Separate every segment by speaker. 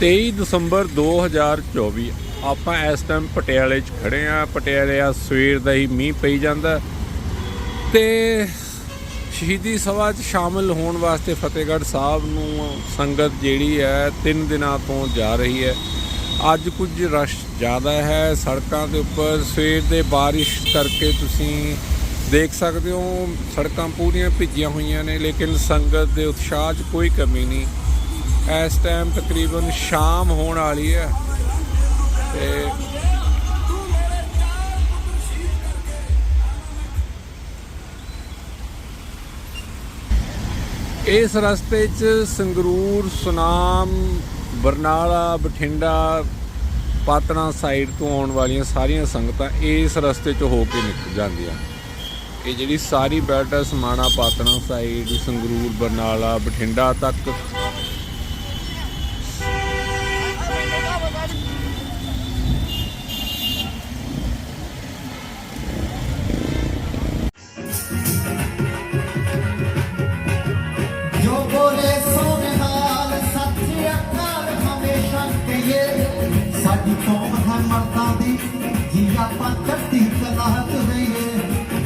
Speaker 1: 23 ਦਸੰਬਰ 2024 ਆਪਾਂ ਇਸ ਟਾਈਮ ਪਟਿਆਲੇ 'ਚ ਖੜੇ ਆ ਪਟਿਆਲੇ ਆ, ਸਵੇਰ ਦਾ ਹੀ ਮੀਂਹ ਪਈ ਜਾਂਦਾ। ਤੇ ਸ਼ਹੀਦੀ ਸਭਾ 'ਚ ਸ਼ਾਮਲ ਹੋਣ ਵਾਸਤੇ ਫਤਿਹਗੜ੍ਹ ਸਾਹਿਬ ਨੂੰ ਸੰਗਤ ਜਿਹੜੀ ਹੈ, ਤਿੰਨ ਦਿਨਾਂ ਤੋਂ ਜਾ ਰਹੀ ਹੈ। ਅੱਜ ਕੁਝ ਰਸ਼ ਜ਼ਿਆਦਾ ਹੈ ਸੜਕਾਂ ਦੇ ਉੱਪਰ। ਸਵੇਰ ਦੇ ਬਾਰਿਸ਼ ਕਰਕੇ ਤੁਸੀਂ ਦੇਖ ਸਕਦੇ ਹੋ, ਸੜਕਾਂ ਪੂਰੀਆਂ ਭਿੱਜੀਆਂ ਹੋਈਆਂ ਨੇ, ਲੇਕਿਨ ਸੰਗਤ ਦੇ ਉਤਸ਼ਾਹ 'ਚ ਕੋਈ ਕਮੀ ਨਹੀਂ। ਇਸ ਟਾਈਮ ਤਕਰੀਬਨ ਸ਼ਾਮ ਹੋਣ ਵਾਲੀ ਹੈ ਤੇ ਇਸ ਰਸਤੇ 'ਚ ਸੰਗਰੂਰ, ਸੁਨਾਮ, ਬਰਨਾਲਾ, ਬਠਿੰਡਾ, ਪਾਤਣਾ ਸਾਈਡ ਤੋਂ ਆਉਣ ਵਾਲੀਆਂ ਸਾਰੀਆਂ ਸੰਗਤਾਂ ਇਸ ਰਸਤੇ 'ਚ ਹੋ ਕੇ ਨਿਕਲ ਜਾਂਦੀਆਂ। ਇਹ ਜਿਹੜੀ ਸਾਰੀ ਬੈਲਟ ਹੈ ਸਮਾਣਾ ਪਾਤਣਾ ਸਾਈਡ ਸੰਗਰੂਰ, ਬਰਨਾਲਾ, ਬਠਿੰਡਾ ਤੱਕ
Speaker 2: ਸਾਡੀ ਕੌਮ ਹੈ ਮਰਦਾਂ ਦੀ ਜੀ ਆਪਾਂ ਚੜ੍ਹਦੀ ਕਲਾ ਕਹੀਏ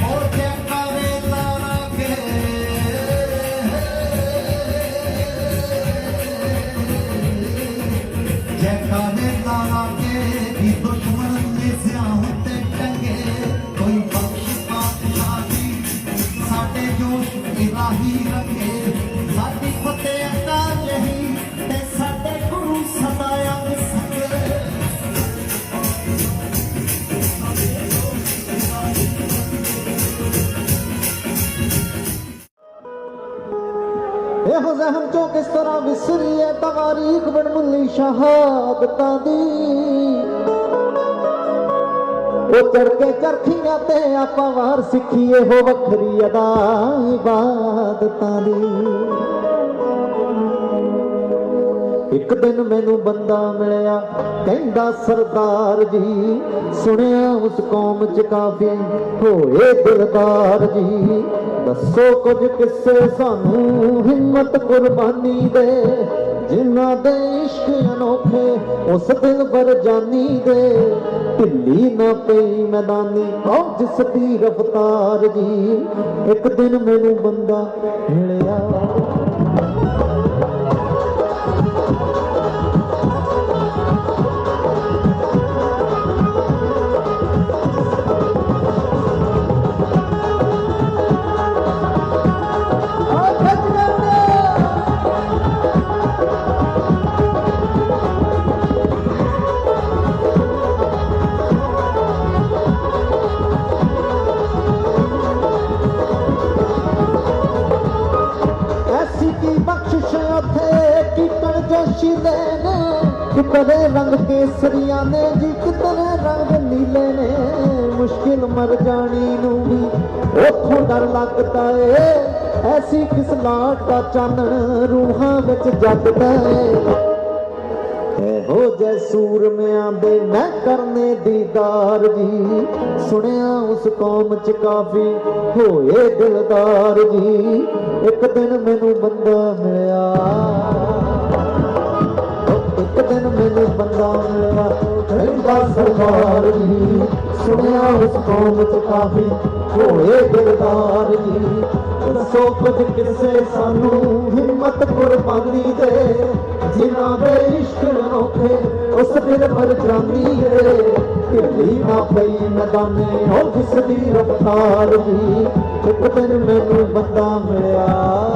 Speaker 2: ਉਹ ਜੈਕਾਰੇ ਲਾਵਾਂਗੇ ਜੈਕਾਰੇ ਲਾਵਾਂਗੇ ਇਹੋ ਚੋਂ ਕਿਸ ਤਰ੍ਹਾਂ ਵਿਸਰੀਏ? ਤਵਾਰੀਖ ਬਣ ਮੁੱਲੀ ਸ਼ਹਾਦਤਾਂ ਦੀ। ਉਹ ਚੜ ਕੇ ਚਰਖੀਆਂ ਤੇ ਆਪਾਂ ਵਾਰ ਸਿੱਖੀਏ ਹੋ ਵੱਖਰੀ ਅਦਾ ਇਬਾਦਤਾਂ ਦੀ। ਇੱਕ ਦਿਨ ਮੈਨੂੰ ਬੰਦਾ ਮਿਲਿਆ, ਕਹਿੰਦਾ, ਸਰਦਾਰ ਜੀ, ਸੁਣਿਆ ਉਸ ਕੌਮ ਚ ਕਾਫੀ ਹੋਏ ਦਿਲਦਾਰ ਜੀ। ਦੱਸੋ ਕੁਝ ਕਿੱਸੇ ਸਾਨੂੰ ਹਿੰਮਤ ਕੁਰਬਾਨੀ ਦੇ। ਜਿਨ੍ਹਾਂ ਦੇ ਇਸ਼ਕ ਅਨੋਖੇ ਉਸ ਦਿਲ ਬਰ ਜਾਨੀ ਦੇ। ਢਿੱਲੀ ਨਾ ਪਈ ਮੈਦਾਨੀ ਕੌਮ ਜਿਸ ਦੀ ਰਫਤਾਰ ਜੀ। ਇੱਕ ਦਿਨ ਮੈਨੂੰ ਬੰਦਾ ਮਿਲਿਆ। ਕੀਟਣ ਨੇ ਕਿਤਨੇ ਰੰਗ ਕੇਸਰੀਆਂ ਨੇ, ਜੀ ਕਿਤਨੇ ਰੰਗ ਨੀਲੇ ਨੇ। ਮੁਸ਼ਕਿਲ ਮਰ ਜਾਣੀ ਨੂੰ ਵੀ ਉਥੋਂ ਡਰ ਲੱਗਦਾ ਏ। ਐਸੀ ਕਿਸ ਲਾਟ ਦਾ ਚਾਨਣ ਰੂਹਾਂ ਵਿੱਚ ਜਗਦਾ ਏ। ਇਹੋ ਜੈ ਸੂਰਮਿਆਂ ਦੇ ਮੈਂ ਕਰਨੇ ਦੀਦਾਰ ਜੀ। ਸੁਣਿਆ ਉਸ ਕੌਮ ਚ ਕਾਫੀ ਹੋਏ ਦਿਲਦਾਰ ਜੀ। ਇੱਕ ਦਿਨ ਮੈਨੂੰ ਬੰਦਾ ਮਿਲਿਆ। ਉਹ ਇੱਕ ਦਿਨ ਮੈਨੂੰ ਬੰਦਾ ਮਿਲਿਆ ਕਹਿੰਦਾ ਸਰਦਾਰ ਜੀ ਸੁਣਿਆ ਉਸ ਕੌਮ ਚ ਕਾਫੀ ਹੋਏ ਦਿਲਦਾਰ ਜੀ ਦੱਸੋ ਕੁਝ ਕਿਸੇ ਸਾਨੂੰ ਹਿੰਮਤ ਕੁਰਬਾਨੀ ਦੇ ਜਿਨ੍ਹਾਂ ਦੇ ਇਸ਼ਕ ਅਨੋਖੇ ਉਸ ਦਿਲ ਪਰ ਜਾਂਦੀ ਏ ਢਿੱਲੀ ਨਾ ਪਈ ਮੈਦਾਨੇ ਉਹ ਜਿਸ ਦੀ ਰਫਤਾਰ ਜੀ ਇੱਕ ਦਿਨ ਮੈਨੂੰ ਬੰਦਾ ਮਿਲਿਆ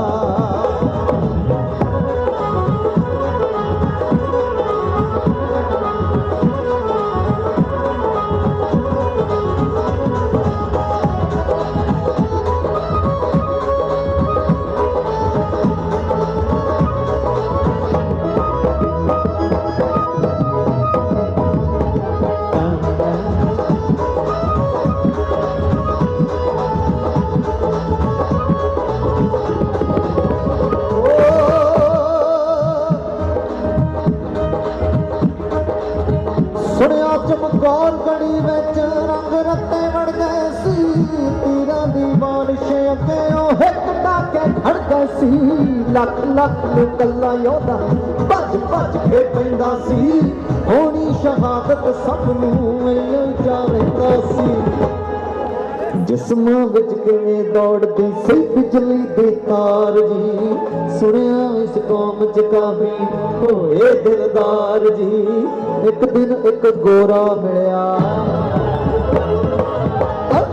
Speaker 2: ਸੀ। ਲੱਖ ਲੱਖ ਨੂੰ ਕੱਲਾ ਯੋਧਾ ਭੱਜ ਭੱਜ ਕੇ ਪੈਂਦਾ ਸੀ। ਹੋਣੀ ਸ਼ਹਾਦਤ ਸਭ ਨੂੰ ਇਹ ਜਾਣਦਾ ਸੀ। ਜਿਸਮਾਂ ਵਿੱਚ ਕਿਵੇਂ ਦੌੜਦੀ ਸੀ ਬਿਜਲੀ ਦੀ ਤਾਰ ਜੀ। ਸੁਣਿਆ ਇਸ ਕੌਮ ਚ ਕਾਫੀ ਹੋਏ ਦਿਲਦਾਰ ਜੀ। ਇੱਕ ਦਿਨ ਇੱਕ ਗੋਰਾ ਮਿਲਿਆ।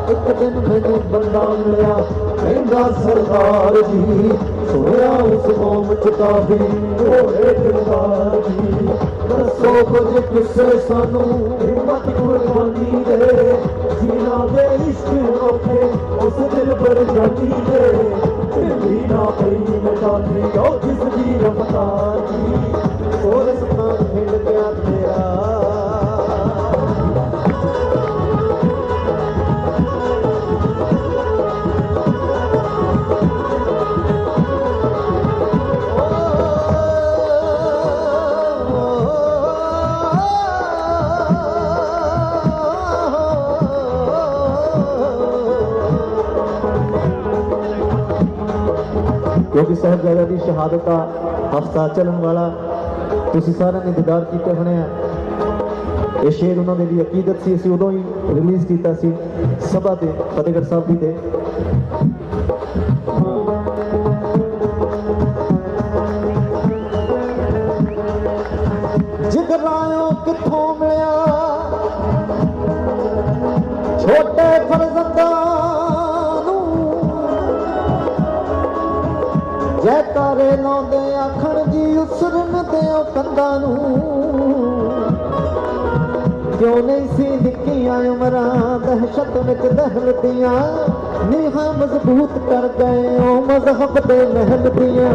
Speaker 2: ਇੱਕ ਦਿਨ ਮੈਨੂੰ ਬੰਦਾ ਮਿਲਿਆ। ਕਹਿੰਦਾ ਸਰਦਾਰ ਜੀ ਸੁਣਿਆ ਉਸ ਕੌਮ ਚ ਕਾਫੀ ਹੋਏ ਦਿਲਦਾਰ ਜੀ ਦੱਸੋ ਕੁਝ ਕਿੱਸੇ ਸਾਨੂੰ ਹਿੰਮਤ ਕੁਰਬਾਨੀ ਦੇ ਜੀਣਾ ਦੇ ਇਸ਼ਕ ਰੋਕੇ ਉਸ ਦਿਲ ਪਰ ਜਾਨੀ ਦੇ ਢਿੱਲੀ ਨਾ ਪਈ ਮਟਾਨੀ ਉਹ ਜਿਸ ਦੀ ਰਫਤਾਰ ਜੀ ਕਿਉਂਕਿ ਸਾਹਿਬਜ਼ਾਦਾ ਦੀ ਸ਼ਹਾਦਤ ਦਾ ਹਫਤਾ ਚੱਲਣ ਵਾਲਾ ਤੁਸੀਂ ਸਾਰਿਆਂ ਨੇ ਦੀਦਾਰ ਕੀਤੇ ਹੋਣੇ ਆ ਇਹ ਸ਼ੇਰ ਉਹਨਾਂ ਦੇ ਲਈ ਅਕੀਦਤ ਸੀ ਅਸੀਂ ਉਦੋਂ ਹੀ ਰਿਲੀਜ਼ ਕੀਤਾ ਸੀ ਸਭਾ ਤੇ ਫਤਿਹਗੜ੍ਹ ਸਾਹਿਬ ਵੀ ਤੇ ਜਿਗਰਾਇਓ ਜੈ ਤਾਰੇ ਲਾਉਂਦੇ ਆਖਣ ਜੀ ਉਸਰਨ ਦਿਓ ਕੰਦਾਂ ਨੂੰ। ਕਿਉਂ ਨਹੀਂ ਸੀ ਨਿੱਕੀਆਂ ਉਮਰਾਂ, ਦਹਿਸ਼ਤ ਵਿੱਚ ਦਹਿਲਦੀਆਂ ਨੀਹਾਂ ਮਜ਼ਬੂਤ ਕਰ ਗਏ ਉਹ ਮਜ਼ਹਬ ਦੇ ਮਹਿਲ ਦੀਆਂ।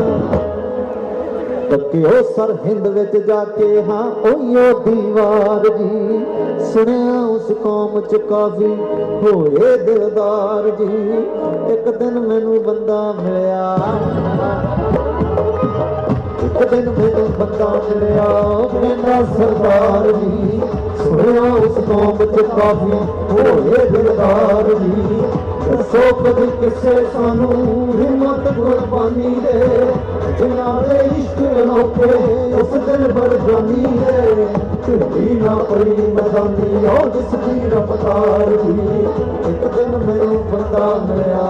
Speaker 2: ਤੱਕਿਓ ਸਰ ਹਿੰਦ ਵਿੱਚ ਜਾ ਕੇ ਹਾਂ ਓਯੋ ਦੀਵਾਰ ਜੀ? ਸੁਣਿਆ ਉਸ ਕੌਮ ਚ ਕਾਫੀ ਹੋਏ ਦਿਲਦਾਰ ਜੀ। ਇੱਕ ਦਿਨ ਮੈਨੂੰ ਬੰਦਾ ਮਿਲਿਆ। ਦਿਨ ਮੈਨੂੰ ਬੰਦਾ ਮਿਲਿਆ ਮੇਰਾ ਸਰਦਾਰ ਜੀ, ਸੁਣਿਆ ਉਸ ਕੌਮ ਚ ਕਾਫੀ ਹੋਏ ਦਿਲਦਾਰ ਜੀ। ਦੱਸੋ ਕਦੀ ਕਿਸੇ ਸਾਨੂੰ ਹਿੰਮਤ ਕੁਰਬਾਨੀ ਦੇ, ਜਿਨ੍ਹਾਂ ਦੇ ਇਸ਼ਕ ਨੋਕੇ ਉਸ ਦਿਲ ਪਰ ਦੇ ਢਿੱਲੀ ਨਾ ਪਈ ਮਦਾਨੀ ਉਹ ਜਿਸ ਦੀ ਰਫਤਾਰ ਜੀ ਇੱਕ ਦਿਨ ਮੈਨੂੰ ਬੰਦਾ ਮਿਲਿਆ।